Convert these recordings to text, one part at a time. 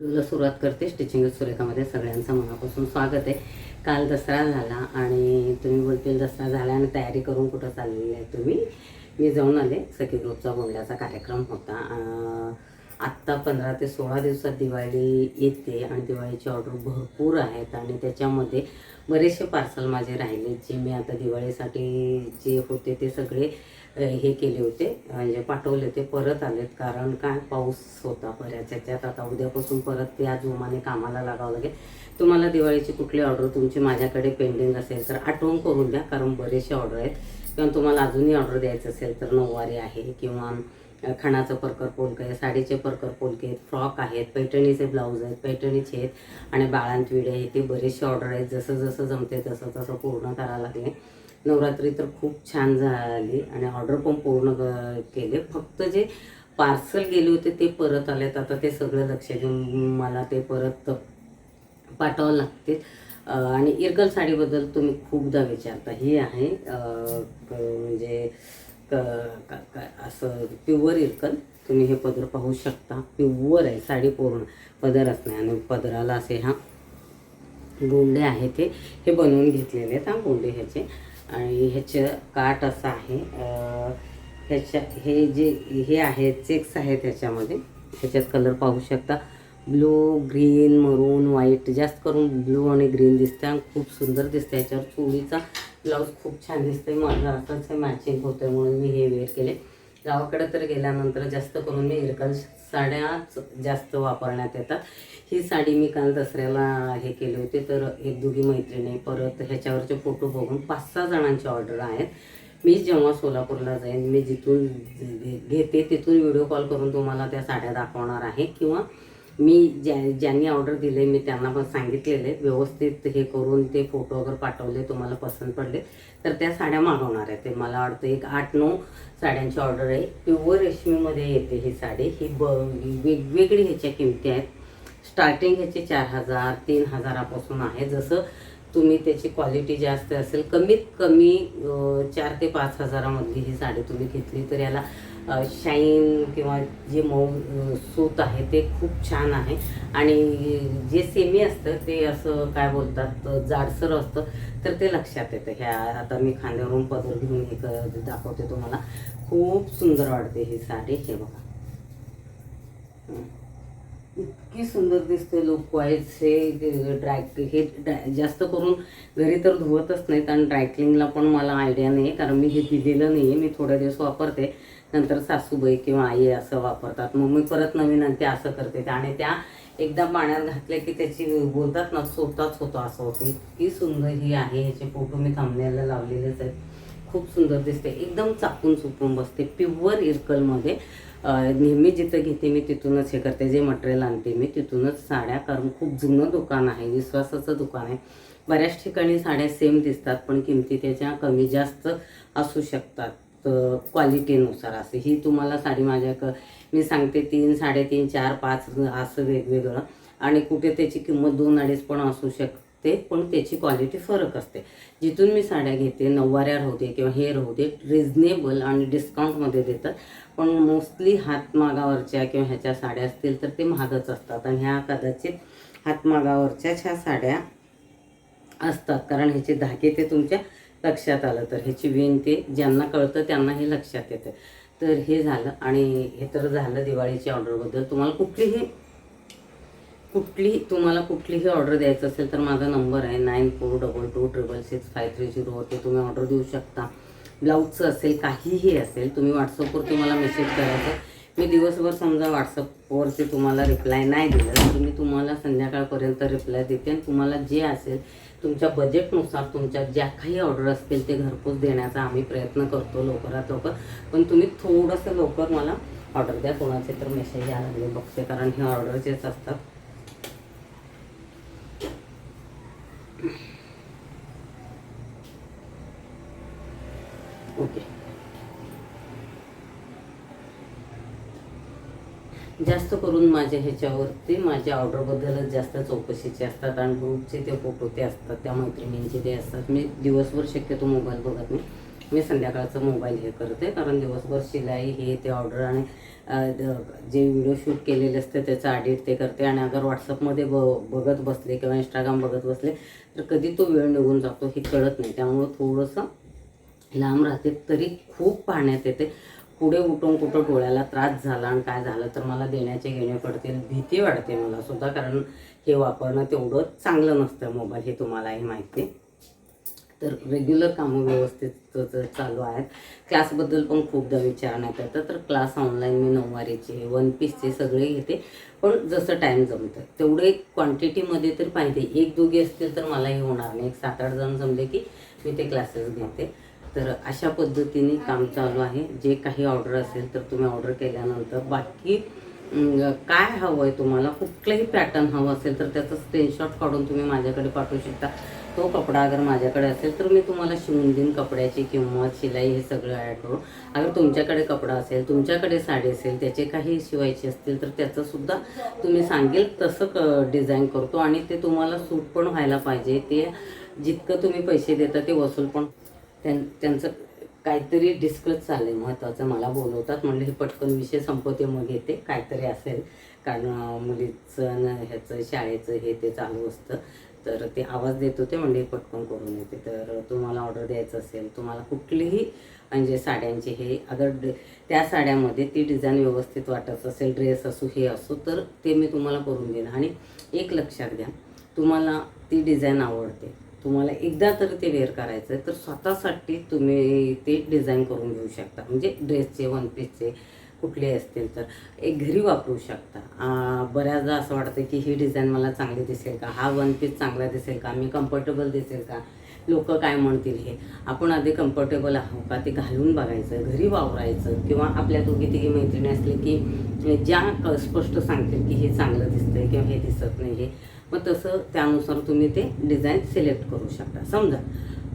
तुला सुरुवात करते स्टिचिंग सुरेखामध्ये सगळ्यांचं मनापासून स्वागत आहे. काल दसरा झाला आणि तुम्ही बोलतील दसरा झाला आणि तयारी करून कुठं चाललेली आहे तुम्ही? मी जाऊन आले. सखी ग्रुपचा बोलण्याचा कार्यक्रम होता. आत्ता पंधरा ते सोळा दिवसात दिवाळी येते आणि दिवाळीची ऑर्डर भरपूर आहेत आणि त्याच्यामध्ये बरेचसे पार्सल माझे राहिले जे मी आता दिवाळीसाठी जे होते ते सगळे हे केले होते. म्हणजे पाठवले होते परत आलेत. कारण काय? पाऊस होता बऱ्याच याच्यात. आता उद्यापासून परत त्या जोमाने कामाला लागावं लागेल. तुम्हाला दिवाळीची कुठली ऑर्डर तुमची माझ्याकडे पेंडिंग असेल तर आठवण करून द्या कारण बरेचसे ऑर्डर आहेत. किंवा तुम्हाला अजूनही ऑर्डर द्यायचं असेल तर नऊवारी आहे किंवा खणाचं परकर पोलकं आहे साडीचे परकर पोलके आहेत फ्रॉक आहेत पैठणीचे ब्लाऊज आहेत पैठणीचे आहेत आणि बाळांत विडे आहेत. ते बरेचसे ऑर्डर आहेत. जसं जसं जमते तसं तसं पूर्ण करायला लागले. नवरात्री तर खूप छान झाली आणि ऑर्डर पण पूर्ण केले. फक्त जे पार्सल गेले होते ते परत आलेत. आता ते सगळं लक्ष देऊन मला ते परत पाठवावं लागते आणि इरकल साडीबद्दल तुम्ही खूपदा विचारता. ही आहे म्हणजे क- का- असं प्युअर इरकल तुम्ही हे पदर पाहू शकता. प्युअर आहे. साडी पूर्ण. पदरच नाही. आणि पदराला असे हा गोंडे आहे ते हे बनवून घेतलेले आहेत. हा गोंडे ह्याचे. आणि ह्याचं काठ असं आहे. ह्याच्या हे जे हे आहे चेक्स आहेत ह्याच्यामध्ये ह्याच्यात कलर पाहू शकता. ब्लू ग्रीन मरून व्हाईट जास्त करून ब्लू आणि ग्रीन दिसते आणि खूप सुंदर दिसते ह्याच्यावर चोळीचा ब्लाऊज खूप छान दिसते माझं असंच मॅचिंग होतं म्हणून मी हे वेअर केले गावाकडे तर गेल्यानंतर जास्त करून मी इरकल साड्याच जास्त वापरण्यात येतात. ही साडी मी काल दसऱ्याला हे केली होती तर एक दोघी मैत्रिणी परत ह्याच्यावरचे फोटो बघून पाच सहा जणांची ऑर्डर आहेत. मी जेव्हा सोलापूरला जाईन मी जिथून घेते तिथून व्हिडिओ कॉल करून तुम्हाला त्या साड्या दाखवणार आहे किंवा मी ज्या ज्यांनी ऑर्डर दिले मी त्यांना पण सांगितलेले व्यवस्थित हे करून ते फोटो वगैरे पाठवले तुम्हाला पसंत पडले तर त्या साड्या मागवणार आहे ते. मला वाटतं एक आठ नऊ साड्यांची ऑर्डर आहे. प्युअर रेशमीमध्ये येते ही साडी. ही ब वेगवेगळी ह्याच्या किमती आहेत. स्टार्टिंग ह्याचे चार हजार तीन हजारापासून आहे. जसं तुम्ही त्याची क्वालिटी जास्त असेल कमीत कमी चार ते पाच हजारामधली ही साडी तुम्ही घेतली तर याला शाईन किंवा जे मऊ सूत आहे ते खूप छान आहे. आणि जे सेमी असतं ते असं काय बोलतात जाडसर असतं तर ते लक्षात येतं. ह्या आता मी खांद्यावरून पदर घेऊन हे दाखवते तुम्हाला. खूप सुंदर वाटते ही साडी. हे बघा. इतकी सुंदर दिसते लुक वाईज हे ड्राय हे ड्राय जास्त करून घरी तर धुवतच नाहीत आणि ड्रायक्लिंगला पण मला आयडिया नाही आहे कारण मी हे दिलेलं नाही आहे मी थोड्या दिवस वापरते. नंतर सासूबाई किंवा आई असं वापरतात. मग मी परत नवीन आणि ते असं करते. आणि त्या एकदा पाण्यात घातल्या की त्याची बोलतात ना स्वतःच होतो असं होतं. इतकी सुंदर ही आहे. ह्याचे फोटो मी थांबण्याला लावलेलेच आहेत. खूप सुंदर दिसते. एकदम चापून चुपून बसते. प्युअर इरकलमध्ये नेहमी जिथं घेते मी तिथूनच हे करते. जे मटेरियल आणते मी तिथूनच साड्या. कारण खूप जुनं दुकान आहे. विश्वासाचं दुकान आहे. बऱ्याच ठिकाणी साड्या सेम दिसतात पण किमती त्याच्या कमी जास्त असू शकतात. क्वालिटीनुसार असे. ही तुम्हाला साडी माझ्या क मी सांगते तीन साडेतीन चार पाच असं वेगवेगळं. आणि कुठे त्याची किंमत दोन अडीच पण असू शकते पण त्याची क्वालिटी फरक असते. जिथून मी साड्या घेते नऊवाऱ्या राहू दे किंवा हे राहू दे रिझनेबल आणि डिस्काउंटमध्ये देतात. पण मोस्टली हातमागावरच्या किंवा ह्याच्या साड्या असतील तर ते महागच असतात. आणि ह्या कदाचित हातमागावरच्याच ह्या साड्या असतात. कारण ह्याचे धागे ते तुमच्या लक्षात आलं. तर ह्याची विनंती ते ज्यांना कळतं त्यांना हे लक्षात येतं. तर हे झालं आणि हे तर झालं दिवाळीच्या ऑर्डरबद्दल. तुम्हाला कुठलीही कुठली तुम्हाला कुठलीही ऑर्डर द्यायचं असेल तर माझा नंबर आहे nine four double two triple six five three झिरोवरती ते तुम्ही ऑर्डर देऊ शकता. ब्लाऊजचं असेल काहीही असेल तुम्ही व्हॉट्सअपवरती मला मेसेज करायचं. मी दिवसभर समजा व्हॉट्सअपवरती तुम्हाला रिप्लाय नाही दिलं तर मी तुम्हाला संध्याकाळपर्यंत रिप्लाय देते आणि तुम्हाला जे असेल तुमच्या बजेटनुसार तुमच्या ज्या काही ऑर्डर असतील ते घरपोच देण्याचा आम्ही प्रयत्न करतो लवकरात लवकर. पण तुम्ही थोडंसं लवकर मला ऑर्डर द्या. कोणाचे तर मेसेज यायला लागले बघते. कारण हे ऑर्डरचेच असतात जास्त करून माझ्या ह्याच्यावरती माझ्या ऑर्डरबद्दलच जास्त चौकशीचे असतात आणि ग्रुपचे ते फोटो ते असतात त्या मैत्रिणींचे ते असतात. मी दिवसभर शक्यतो मोबाईल बघत नाही. मी संध्याकाळचं मोबाईल हे करते कारण दिवसभर शिलाई हे ते ऑर्डर आणि जे व्हिडिओ शूट केलेले असते त्याचं आडिट ते करते. आणि अगर व्हॉट्सअपमध्ये ब बघत बसले किंवा इंस्टाग्राम बघत बसले तर कधी तो वेळ निघून जातो हे कळत नाही. त्यामुळं थोडंसं लांब राहते तरी खूप पाहण्यात येते. पुढे उठून कुठं डोळ्याला त्रास झाला आणि काय झालं तर मला देण्याचे घेणे पडतील भीती वाटते मला सुद्धा कारण हे वापरणं तेवढं चांगलं नसतं मोबाईल हे तुम्हालाही माहिती आहे. तर रेग्युलर कामं व्यवस्थित चालू आहेत. क्लासबद्दल पण खूपदा विचारण्यात येतं तर क्लास ऑनलाईन मी नऊवारीचे वन पीसचे सगळे घेते. पण जसं टाईम जमतं तेवढे क्वांटिटीमध्ये तर पाहिजे. एक दोघी असतील तर मला हे होणार नाही. एक सात आठ जण जमले की मी ते क्लासेस घेते. तर अशा पद्धतीने काम चालू आहे. जे काही ऑर्डर असेल तर तुम्ही ऑर्डर केल्यानंतर बाकी काय हवं आहे तुम्हाला कुठलंही पॅटर्न हवं असेल तर त्याचं स्क्रीनशॉट काढून तुम्ही माझ्याकडे पाठवू शकता. तो कपडा अगर माझ्याकडे असेल तर मी तुम्हाला शिवून देईन कपड्याची किंमत शिलाई हे सगळं ॲड करून अगर तुमच्याकडे कपडा असेल तुमच्याकडे साडी असेल त्याचे काही शिवायचे असतील तर त्याचंसुद्धा तुम्ही सांगेल तसं क डिझाईन करतो. आणि ते तुम्हाला सूट पण व्हायला पाहिजे. ते जितकं तुम्ही पैसे देता ते वसूल पण त्यां त्यांचं काहीतरी डिस्कस चालेल महत्त्वाचं मला बोलवतात म्हणलं हे पटकन विषय संपवते मग येते. काहीतरी असेल. कारण मुलीचं न ह्याचं शाळेचं हे ते चालू असतं. तर ते आवाज देत होते म्हणजे पटकन करून येते. तर तुम्हाला ऑर्डर द्यायचं असेल तुम्हाला कुठलीही म्हणजे साड्यांचे हे अगर त्या साड्यामध्ये ती डिझाईन व्यवस्थित वाटत असेल ड्रेस असो हे असो तर ते मी तुम्हाला करून देईन. आणि एक लक्षात घ्या तुम्हाला ती डिझाईन आवडते. तुम्हाला एकदा तरी ते वेअर करायचं आहे तर स्वतःसाठी तुम्ही ते डिझाईन करून घेऊ शकता. म्हणजे ड्रेसचे वन पीसचे कुठले असतील तर. एक घरी वापरू शकता. बऱ्याचदा असं वाटतं की ही डिझाईन मला चांगली दिसेल का? हा वन पीस चांगला दिसेल का? मी कम्फर्टेबल दिसेल का? लोक काय म्हणतील हे? आपण आधी कम्फर्टेबल आहो का? ते घालून बघायचं घरी वावरायचं किंवा आपल्या दोघी तिघी मैत्रिणी असले की ज्या स्पष्ट सांगतील की हे चांगलं दिसतंय किंवा हे दिसत नाही हे मग तसं त्यानुसार तुम्ही ते डिझाईन सिलेक्ट करू शकता. समजा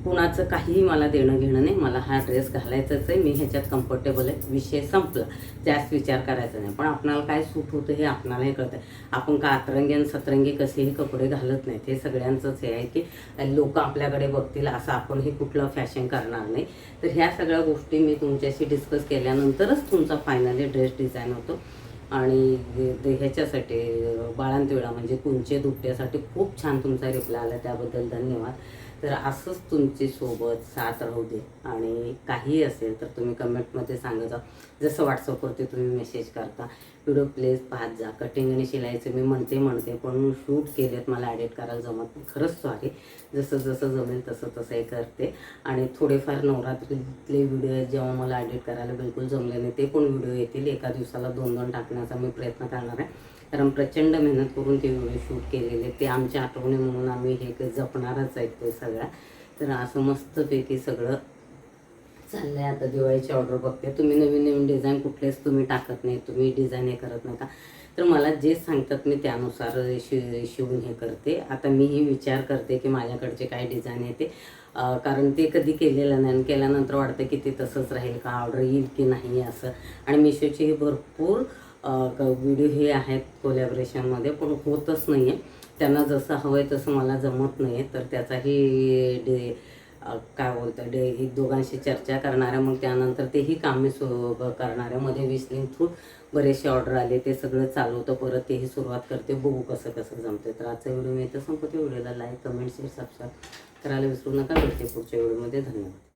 कुणाचं काहीही मला देणं घेणं नाही मला हा ड्रेस घालायचाच आहे मी ह्याच्यात कम्फर्टेबल आहे विषय संपला. जास्त विचार करायचा नाही पण आपणाला काय सूट होतं हे आपणालाही कळतं. आपण का अतरंगी आणि सतरंगी कसेही कपडे घालत नाहीत हे सगळ्यांचंच हे आहे की लोक आपल्याकडे बघतील असं आपण हे कुठलं फॅशन करणार नाही. तर ह्या सगळ्या गोष्टी मी तुमच्याशी डिस्कस केल्यानंतरच तुमचा फायनली ड्रेस डिझाईन होतो. आणि ह्याच्यासाठी बाळांतिळा म्हणजे कुंचे दुपट्यासाठी खूप छान तुमचा रिप्लाय आला त्याबद्दल धन्यवाद. तर असंच तुमची सोबत साथ राहू दे आणि काही असेल तर तुम्ही कमेंटमध्ये सांगत जा. जसं व्हॉट्सअपवरती तुम्ही मेसेज करता. व्हिडिओ प्लेस पाहत जा. कटिंग आणि शिलाईचं मी म्हणते म्हणते पण शूट केलेत मला ॲडिट करायला जमत नाही. खरंच सॉरी जसं जसं जमेल तसं तसं हे करते. आणि थोडेफार नवरात्रीतले व्हिडिओ आहेत जेव्हा मला ॲडिट करायला बिलकुल जमले नाही ते पण व्हिडिओ येतील. एका दिवसाला दोन दोन टाकण्याचा मी प्रयत्न करणार आहे. कारण प्रचंड मेहनत करून ते व्हिडिओ शूट केलेले ते आमच्या आठवणी म्हणून आम्ही हे काही जपणारच आहेत ते सगळ्या. तर असं मस्तपैकी सगळं चाललंय आता दिवाळीची ऑर्डर बघते. तुम्ही नवीन नवीन डिझाईन कुठलेच तुम्ही टाकत नाही तुम्ही डिझाईन हे करत नका. तर मला जे सांगतात मी त्यानुसार शि शिवून हे करते. आता मीही विचार करते की माझ्याकडचे काय डिझाईन आहे ते कारण ते कधी केलेलं नाही. आणि केल्यानंतर वाटतं की ते तसंच राहील का? ऑर्डर येईल की नाही असं. आणि मिशोचे हे भरपूर व्हिडिओ हे आहेत कोलॅबरेशनमध्ये पण होतच नाही आहे त्यांना जसं हवं आहे तसं मला जमत नाही आहे तर त्याचाही डे काय बोलतं डे ही दोघांशी चर्चा करणाऱ्या मग त्यानंतर तेही कामे सु करणाऱ्या मध्ये विसलिंग थ्रू बरेचसे ऑर्डर आले. ते सगळं चालवतं परत तेही सुरुवात करते. बघू कसं कसं जमते तर आजचा व्हिडिओ मी इथं संपते व्हिडिओला लाईक कमेंट शेअर सबस्क्राईब करायला विसरू नका. भेटते पुढच्या व्हिडिओमध्ये धन्यवाद.